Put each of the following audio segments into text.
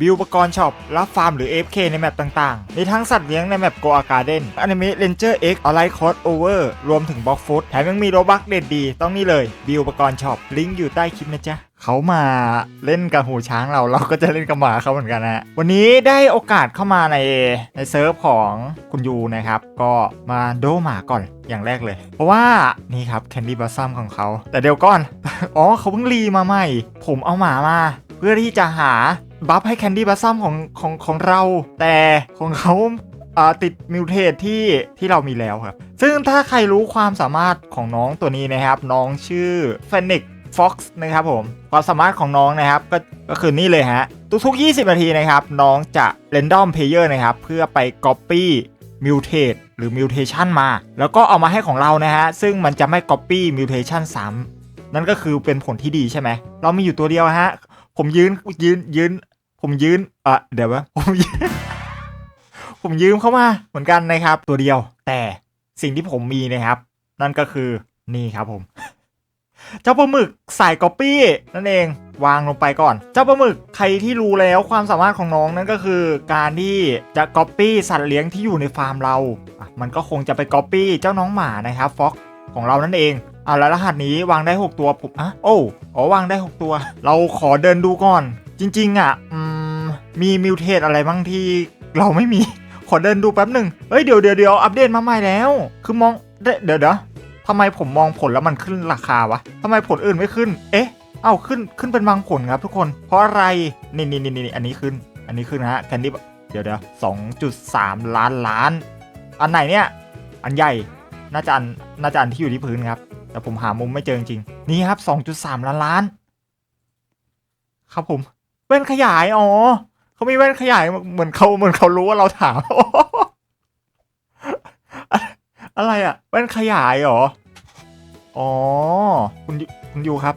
บิวอุปกรณ์ช็อปรับฟาร์มหรือ AFK ในแมปต่างๆ มีทั้งสัตว์เลี้ยงในแมปโกอาการ์เด้นอนิเมะเลนเจอร์เอ็กออนไลน์คอสโอเวอร์รวมถึงบล็อกฟุตแถมยังมีโรบักเด็ดดี ต้องนี่เลย บิวอุปกรณ์ช็อปลิงก์อยู่ใต้คลิปนะจ๊ะเขามาเล่นกับหูช้างเราเราก็จะเล่นกับหมาเขาเหมือนกันนะวันนี้ได้โอกาสเข้ามาในในเซิร์ฟของคุณยูนะครับ ก็มาโดหมาก่อนอย่างแรกเลย เพราะว่านี่ครับแคนดี้บัสซัมของเขา แต่เดี๋ยวก่อน อ๋อเขาเพิ่งรีมาใหม่ ผมเอาหมามา เพื่อที่จะหา บัฟให้แคนดี้บัสซัมของของของเรา แต่ของเขาติดมิวเทสที่ที่เรามีแล้วครับ ซึ่งถ้าใครรู้ความสามารถของน้องตัวนี้นะครับ น้องชื่อ p h e n i x Fox นะครับผม ความสามารถของน้องนะครับ ก็ก็คือนี่เลยฮะ ทุกๆ 20 นาทีนะครับ น้องจะ Random Player นะครับ เพื่อไป Copy Mutate หรือ Mutation มา แล้วก็เอามาให้ของเรานะฮะ ซึ่งมันจะไม่ Copy Mutation ซ้ำนั่นก็คือเป็นผลที่ดีใช่ไหม เรามีอยู่ตัวเดียวฮะ ผมยืนยืนยืน ผมยืนอะเดี๋ยววะผมยืนผมยืมเข้ามาเหมือนกันนะครับ ตัวเดียว แต่สิ่งที่ผมมีนะครับ นั่นก็คือนี่ครับผม เจ้าปลาหมึกสายก๊อปปี้นั่นเองวางลงไปก่อน เจ้าปลาหมึกใครที่รู้แล้วความสามารถของน้องนั่นก็คือ การที่จะก๊อปปี้สัตว์เลี้ยงที่อยู่ในฟาร์มเรา มันก็คงจะไปก๊อปปี้เจ้าน้องหมานะครับฟ็อกของเรานั่นเอง อ่าแล้วรหัสนี้วางได้ 6 ตัวผมอะโอ้อ๋อวางได้ 6 ตัว เราขอเดินดูก่อน จริง ๆ อะอืมมีมิวเทสอะไรบ้างที่เราไม่มี ขอเดินดูแป๊บหนึ่งเฮ้ยเดี๋ยวเดี๋ยวเดี๋ยวอัปเดตมาใหม่แล้ว คือมองเดเดี๋ยวเดี๋ยวทำไมผมมองผลแล้วมันขึ้นราคาวะทำไมผลอื่นไม่ขึ้น เอ๊ะ เอ้าขึ้นขึ้นเป็นบางผลครับทุกคน เพราะอะไร นี่นี่นี่นี่อันนี้ขึ้น อันนี้ขึ้นนะฮะแคนดี้เดี๋ยวเดี๋ยวสองจุดสามล้านล้าน อันไหนเนี่ย อันใหญ่ น่าจะอันน่าจะอันที่อยู่ที่พื้นครับ แต่ผมหามุมไม่เจอจริงๆนี่ครับสองจุดสามล้านล้าน ครับผมแว่นขยาย อ๋อเขามีแว่นขยายเหมือนเขาเหมือนเขารู้ว่าเราถาม อะไรอะแว่นขยายเหรอ อ๋อ คุณคุณยูครับ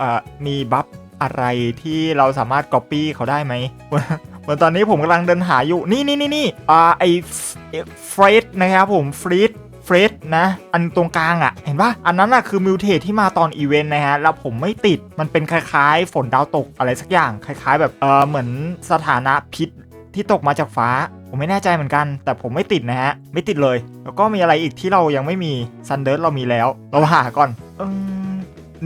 อ่ามีบัฟอะไรที่เราสามารถก๊อปปี้เขาได้ไหมเหมือนตอนนี้ผมกำลังเดินหาอยู่ นี่นี่นี่นี่อ่าไอเฟรดนะครับผมฟรีด เฟรดนะ อันตรงกลางอะ่ะ เห็นปะอันนั้นอะ่ะคือมิวเทสที่มาตอนอีเวนต์นะฮะ แล้วผมไม่ติด มันเป็นคล้ายๆ ฝนดาวตกอะไรสักอย่าง คล้าย ๆ แบบ เออเหมือนสถานะพิษที่ตกมาจากฟ้า ผมไม่แน่ใจเหมือนกัน แต่ผมไม่ติดนะฮะ ไม่ติดเลย แล้วก็มีอะไรอีกที่เรายังไม่มีซันเดิร์เรามีแล้ว เราหาก่อนอม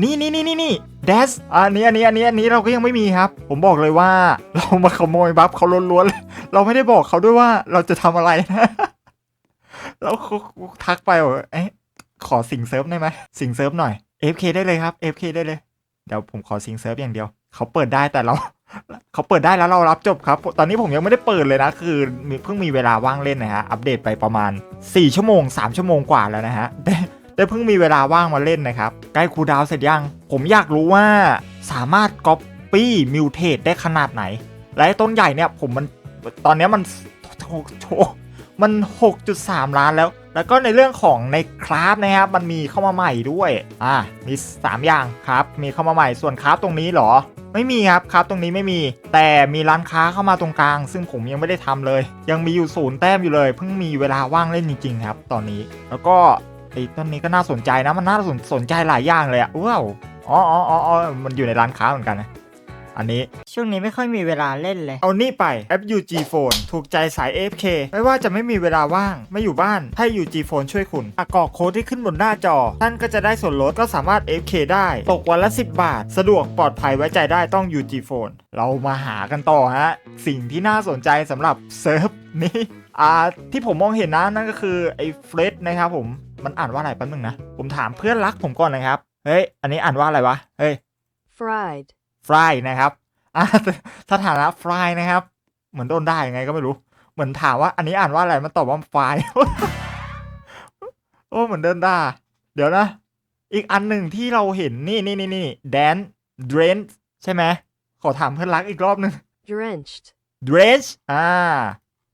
นี่นี่นี่นี่นี่เดสอันนี้อันนี้อันนี้อันนี้เราก็ยังไม่มีครับ ผมบอกเลยว่า เรามาขโมยบัฟเขาล้วนๆเราไม่ได้บอกเขาด้วยว่าเราจะทำอะไรนะ แล้วเขาทักไปว่าเอ๊ะขอสิงเซิร์ฟได้ไหมสิงเซิร์ฟหน่อย FK ได้เลยครับ FK ได้เลย เดี๋ยวผมขอสิงเซิร์ฟอย่างเดียว เขาเปิดได้แต่เรา เขาเปิดได้แล้วเรารับจบครับ ตอนนี้ผมยังไม่ได้เปิดเลยนะ คือเพิ่งมีเวลาว่างเล่นนะฮะ อัปเดตไปประมาณ 4 ชั่วโมง 3 ชั่วโมงกว่าแล้วนะฮะได้ได้เพิ่งมีเวลาว่างมาเล่นนะครับ ใกล้คูดาวเสร็จยัง ผมอยากรู้ว่าสามารถก๊อปปี้มิวเทสได้ขนาดไหน และต้นใหญ่เนี่ยผมมันตอนนี้มันโชโช มัน 6.3 ล้านแล้ว แล้วก็ในเรื่องของในคราฟนะครับ มันมีเข้ามาใหม่ด้วย อ่า มี 3 อย่างครับ มีเข้ามาใหม่ ส่วนคราฟตรงนี้เหรอ ไม่มีครับครับตรงนี้ไม่มี แต่มีร้านค้าเข้ามาตรงกลาง ซึ่งผมยังไม่ได้ทำเลย ยังมีอยู่ศูนย์แต้มอยู่เลย เพิ่งมีเวลาว่างเล่นจริงๆครับ ตอนนี้ แล้วก็ไอ้ต้นนี้ก็น่าสนใจนะ มันน่าสนสนใจหลายอย่างเลยอะว้าว อ๋ออ๋ออ๋ออ๋อมันอยู่ในร้านค้าเหมือนกันนะ อันนี้ ช่วงนี้ไม่ค่อยมีเวลาเล่นเลย เอานี่ไปแอป UG Phone ถูกใจสาย AFK ไม่ว่าจะไม่มีเวลาว่าง ไม่อยู่บ้านให้ UG Phone ช่วยคุณอะกรอกโค้ดที่ขึ้นบนหน้าจอ ท่านก็จะได้ส่วนลดก็สามารถ AFK ได้ตกวันละ 10 บาท สะดวกปลอดภัยไว้ใจได้ต้อง UG Phone เรามาหากันต่อฮะสิ่งที่น่าสนใจสำหรับเซิร์ฟนี้อ่าที่ผมมองเห็นนะนั่นก็คือไอ้เฟรดนะครับผมมันอ่านว่าอะไรแป๊บนึงนะ ผมถามเพื่อนรักผมก่อนนะครับ เฮ้ย อันนี้อ่านว่าอะไรวะ เฮ้ย fried, ฟรายนะครับอ่าสถานะฟรายนะครับ เหมือนโดนได้ยังไงก็ไม่รู้ เหมือนถามว่าอันนี้อ่านว่าอะไรมันตอบว่าไฟล์โอ้เหมือนเดินด่าเดี๋ยวนะ อีกอันหนึ่งที่เราเห็นนี่นี่นี่นี่แดนเดรนใช่ไหมขอถามเพื่อนรักอีกรอบหนึง drenched, เดรนอ่า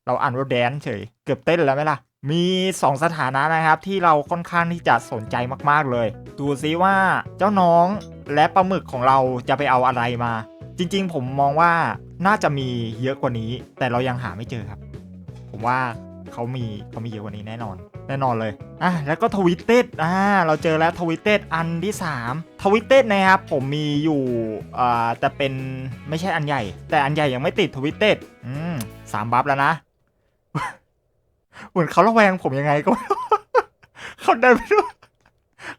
เราอ่านว่าแดนเฉย เกือบเต้นแล้วไหมล่ะ มี2สถานะนะครับ ที่เราค่อนข้างที่จะสนใจมากๆเลย ดูซิว่าเจ้าน้อง และปลาหมึกของเราจะไปเอาอะไรมา จริงๆ ผมมองว่าน่าจะมีเยอะกว่านี้ แต่เรายังหาไม่เจอครับ ผมว่าเขามีเขามีเยอะกว่านี้แน่นอน แน่นอนเลยอะแล้วก็ทวิตเต็ดอ่าเราเจอแล้วทวิตเต็ดอันที่3ทวิตเต็ดนะครับผมมีอยู่อ่าแต่เป็นไม่ใช่อันใหญ่ แต่อันใหญ่ยังไม่ติดทวิตเต็ดอืมสามบัฟแล้วนะเหมือนเขาระแวงผมยังไงก็ไม่รู้เขาเดินไปดู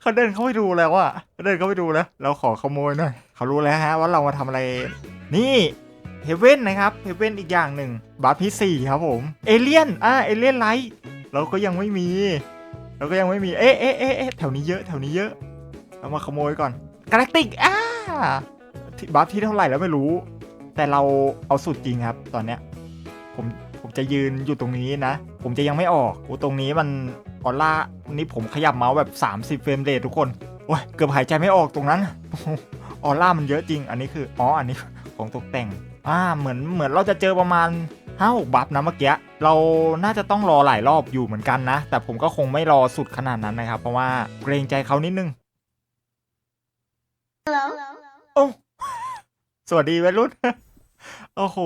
เขาเดินเข้าไปดูแล้วอะเขาเดินเข้าไปดูแล้ว เราขอขโมยหน่อยเขารู้แล้วฮะว่าเรามาทำอะไร นี่เฮเว่นนะครับเฮเว่นอีกอย่างหนึ่งบัฟที่สี่ครับผม เอเลียนอ่าเอเลียนไลท์เราก็ยังไม่มี เราก็ยังไม่มีเอ๊ะเอ๊ะเอ๊ะเอ๊ะแถวนี้เยอะแถวนี้เยอะ เรามาขโมยก่อนกาแล็กติกอ่าบัฟที่เท่าไหร่แล้วไม่รู้ แต่เราเอาสุดจริงครับ ตอนเนี้ย ผมผมจะยืนอยู่ตรงนี้นะ ผมจะยังไม่ออกโอ้ตรงนี้มัน ออร่านี่ผมขยับเมาส์แบบ 30 เฟรมเรททุกคนโอ้ยเกือบหายใจไม่ออกตรงนั้น ออร่ามันเยอะจริง อันนี้คือ อ๋อ อันนี้ของตกแต่ง อ่า เหมือนเหมือนเราจะเจอประมาณห้าหกบัฟนะเมื่อกี้ เราน่าจะต้องรอหลายรอบอยู่เหมือนกันนะ แต่ผมก็คงไม่รอสุดขนาดนั้นนะครับ เพราะว่าเกรงใจเขานิดนึงโอ้สวัสดีวัยรุ่นโอ้โห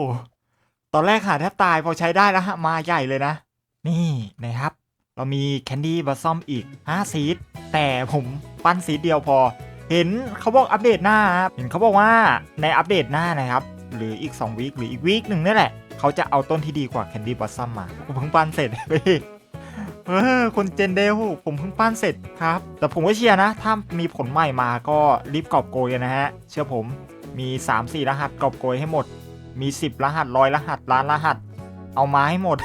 ตอนแรกหาแทบตายพอใช้ได้แล้วฮะ มาใหญ่เลยนะ นี่นะครับ เรามีแคนดี้บัซซอมอีก 5 ซีดแต่ผมปั้นซีดเดียวพอ เห็นเขาบอกอัปเดตหน้าเห็นเขาบอกว่าในอัปเดตหน้านะครับ หรืออีก 2 วีคหรืออีกวีคหนึ่งนี่แหละ เขาจะเอาต้นที่ดีกว่าแคนดี้บัซซัมมาผมเพิ่งปั้นเสร็จพี่เออคนเจนเดลผมเพิ่งปั้นเสร็จครับ แต่ผมก็เชียร์นะ ถ้ามีผลใหม่มาก็รีบกอบโกยนนะฮะ เชื่อผมมี 3-4 รหัสกอบโกยให้หมด มี 10 รหัสร้อยรหัสล้านรหัส เอามาให้หมด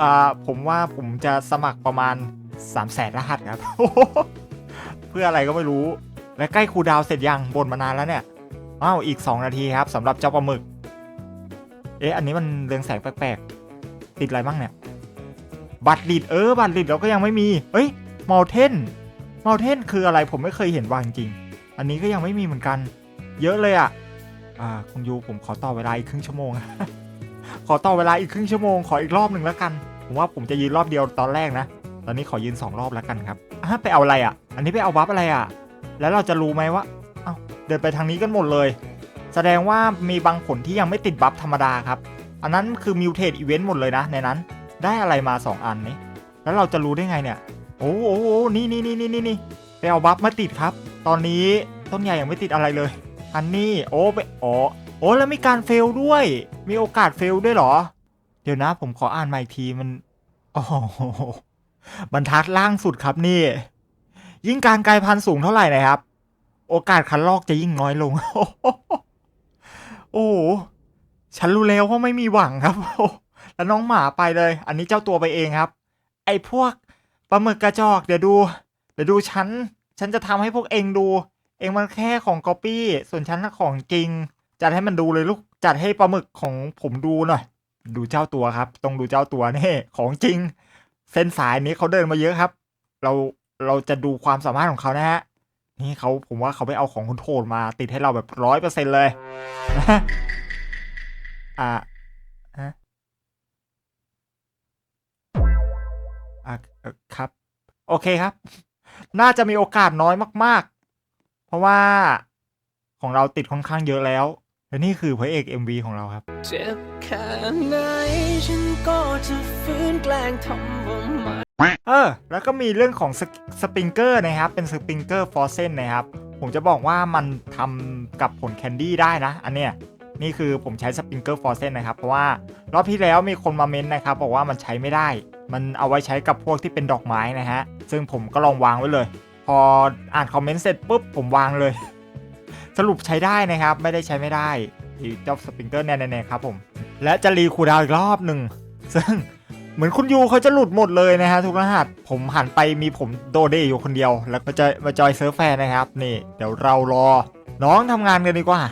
อ่าผมว่าผมจะสมัครประมาณ3 0 0แสนรหัสครับ เพื่ออะไรก็ไม่รู้ และใกล้ครูดาวเสร็จยังบนมานานแล้วเนี่ยอ้าวอีก 2 นาทีครับสำหรับเจ้าปลาหมึก เอ๊ะอันนี้มันเรืองแสงแปลกๆ ติดอะไรบ้างเนี่ย บัตรลิดเออ บัตรลิดเราก็ยังไม่มี เอ้ยมอลเทนมอลเทนคืออะไรผมไม่เคยเห็นวางจริง อันนี้ก็ยังไม่มีเหมือนกัน เยอะเลยอะอ่าคุณยูผมขอต่อเวลาอีกครึ่งชั่วโมง ขอต่อเวลาอีกครึ่งชั่วโมงขออีกรอบหนึ่งแล้วกัน ผมว่าผมจะยืนรอบเดียวตอนแรกนะ ตอนนี้ขอยืนสองรอบแล้วกันครับอะไปเอาอะไรอะ่ะ อันนี้ไปเอาบัฟอะไรอะ่ะ แล้วเราจะรู้ไหมว่าเอ้าเดินไปทางนี้กันหมดเลย แสดงว่ามีบางผลที่ยังไม่ติดบัฟธรรมดาครับ อันนั้นคือมิวเทสอีเวนต์หมดเลยนะในนั้น ได้อะไรมา 2 อันนี้ แล้วเราจะรู้ได้ไงเนี่ย โอ้โหโอ้โหนี่นี่นี่นี่นี่นี่ไปเอาบัฟมาติดครับ ตอนนี้ต้นใหญ่ยังไม่ติดอะไรเลย อันนี้โอ้ไปอ๋อ โอ้แล้วมีการเฟลด้วย มีโอกาสเฟลด้วยเหรอ เดี๋ยวนะ ผมขออ่านใหม่ทีมันโอ้โหบรรทัดล่างสุดครับนี่ ยิ่งการกลายพันธุ์สูงเท่าไหร่นะครับ โอกาสคันลอกจะยิ่งน้อยลง โอ้โหฉันรู้แล้วว่าไม่มีหวังครับแล้วน้องหมาไปเลย อันนี้เจ้าตัวไปเองครับ ไอ้พวกปลาหมึกกระจอกเดี๋ยวดู เดี๋ยวดูฉัน ฉันจะทำให้พวกเองดู เองมันแค่ของก๊อปปี้ ส่วนฉันน่ะของจริง จัดให้มันดูเลยลูก จัดให้ปลาหมึกของผมดูหน่อย ดูเจ้าตัวครับ ต้องดูเจ้าตัวนี่ของจริง เส้นสายนี้เขาเดินมาเยอะครับ เราเราจะดูความสามารถของเขานะฮะ นี่เขาผมว่าเขาไปเอาของคุณโทนมาติดให้เราแบบร้อยเปอร์เซ็นเลยอ่าฮะอะอ่อครับ โอเคครับ น่าจะมีโอกาสน้อยมาก ๆ เพราะว่าของเราติดค่อนข้างเยอะแล้ว และนี่คือพระเอก MV ของเราครับ เจ็บแค่ไหนฉันก็จะฝืนแกล้งทำว่าไม่เออ แล้วก็มีเรื่องของสกสปริงเกอร์นะครับ เป็นสปริงเกอร์ฟอร์เซนนะครับ ผมจะบอกว่ามันทำกับผลแคนดี้ได้นะ อันเนี้ย นี่คือผมใช้สปริงเกอร์ฟอร์เซนนะครับ เพราะว่ารอบที่แล้วมีคนมาเม้นต์นะครับ บอกว่ามันใช้ไม่ได้ มันเอาไว้ใช้กับพวกที่เป็นดอกไม้นะฮะ ซึ่งผมก็ลองวางไว้เลย พออ่านคอมเมนต์เสร็จปุ๊บผมวางเลย สรุปใช้ได้นะครับ ไม่ได้ใช้ไม่ได้อีเจ้าสปริงเกอร์แน่ๆครับผม และจะรีคูดาวอีกรอบหนึ่งซึ่งเหมือนคุณยูเขาจะหลุดหมดเลยนะฮะทุกรหัสผมหันไปมีผมโดเดอยู่คนเดียว แล้วมาจอยมาจอยเซิร์ฟแฟนนะครับ นี่ เดี๋ยวเรารอ น้องทำงานกันดีกว่า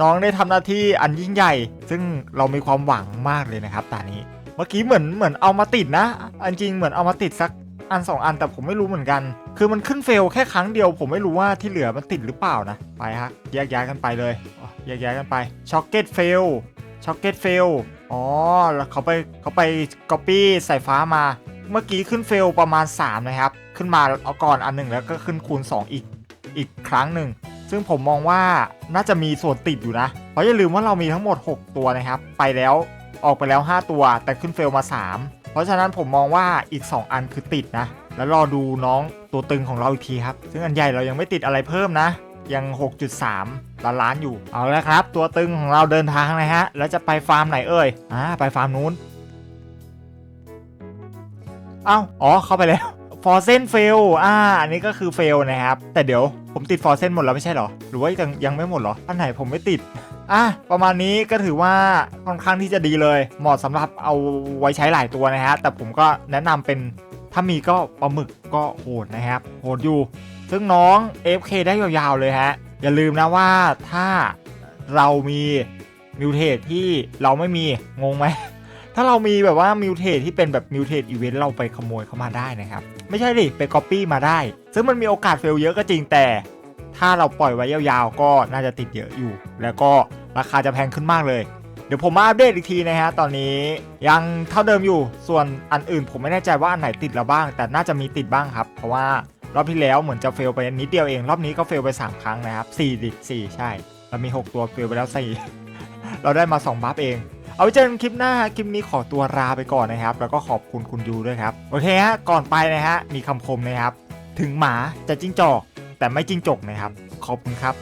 น้องได้ทำหน้าที่อันยิ่งใหญ่ ซึ่งเรามีความหวังมากเลยนะครับตานี้ เมื่อกี้เหมือนเหมือนเอามาติดนะ อันจริงเหมือนเอามาติดสัก อันสองอันแต่ผมไม่รู้เหมือนกัน คือมันขึ้นเฟลแค่ครั้งเดียว ผมไม่รู้ว่าที่เหลือมันติดหรือเปล่านะ ไปฮะแยกย้ายกันไปเลยแยกย้ายกันไปช็อกเก็ตเฟลช็อกเก็ตเฟลอ๋อแล้วเขาไปเขาไปก๊อปปี้สายฟ้ามา เมื่อกี้ขึ้นเฟลประมาณ 3 นะครับ ขึ้นมาเอาก่อนอันหนึ่งแล้วก็ขึ้นคูณ 2 อีกอีกครั้งหนึ่งซึ่งผมมองว่าน่าจะมีส่วนติดอยู่นะ เพราะอย่าลืมว่าเรามีทั้งหมด 6 ตัวนะครับ ไปแล้ว ออกไปแล้ว 5 ตัว แต่ขึ้นเฟลมา 3 เพราะฉะนั้นผมมองว่าอีก 2 อันคือติดนะ แล้วรอดูน้องตัวตึงของเราอีกทีครับ ซึ่งอันใหญ่เรายังไม่ติดอะไรเพิ่มนะ ยัง 6.3 ล้านล้านอยู่ เอาละครับ ตัวตึงของเราเดินทางนะฮะ แล้วจะไปฟาร์มไหนเอ่ย อ่า ไปฟาร์มนู้น เอ้า อ๋อ เข้าไปแล้ว ฟอร์เซนเฟล อ่า อันนี้ก็คือเฟลนะครับ แต่เดี๋ยวผมติดฟอร์เซนหมดแล้วไม่ใช่หรอ หรือว่ายังยังไม่หมดหรอ อันไหนผมไม่ติด อะประมาณนี้ก็ถือว่าค่อนข้างที่จะดีเลย เหมาะสำหรับเอาไว้ใช้หลายตัวนะฮะ แต่ผมก็แนะนำเป็นถ้ามีก็ปลาหมึกก็โหดนะครับ โหดอยู่ ซึ่งน้อง FK ได้ยาวๆเลยฮะ อย่าลืมนะว่าถ้าเรามีมิวเทสที่เราไม่มีงงไหม ถ้าเรามีแบบว่ามิวเทสที่เป็นแบบมิวเทสอีเวนต์เราไปขโมยเข้ามาได้นะครับ ไม่ใช่ดิไปก๊อปปี้มาได้ ซึ่งมันมีโอกาสเฟลเยอะก็จริงแต่ ถ้าเราปล่อยไว้ยาวๆ ก็น่าจะติดเยอะอยู่ แล้วก็ราคาจะแพงขึ้นมากเลย เดี๋ยวผมมาอัปเดตอีกทีนะฮะ ตอนนี้ยังเท่าเดิมอยู่ ส่วนอันอื่นผมไม่แน่ใจว่าอันไหนติดแล้วบ้าง แต่น่าจะมีติดบ้างครับ เพราะว่ารอบที่แล้วเหมือนจะเฟลไปนิดเดียวเอง รอบนี้ก็เฟลไป 3 ครั้งนะครับ4ดิ4ใช่ เรามี 6 ตัวเฟลไปแล้ว4เราได้มา 2 บัฟเอง เอาไว้เจอกันคลิปหน้าคลิปนี้ขอตัวลาไปก่อนนะครับ แล้วก็ขอบคุณคุณยูด้วยครับ โอเคฮะ ก่อนไปนะฮะ มีคำคมนะครับ ถึงหมาจะจิ้งจอก แต่ไม่จิ้งจกนะครับ ขอบคุณครับ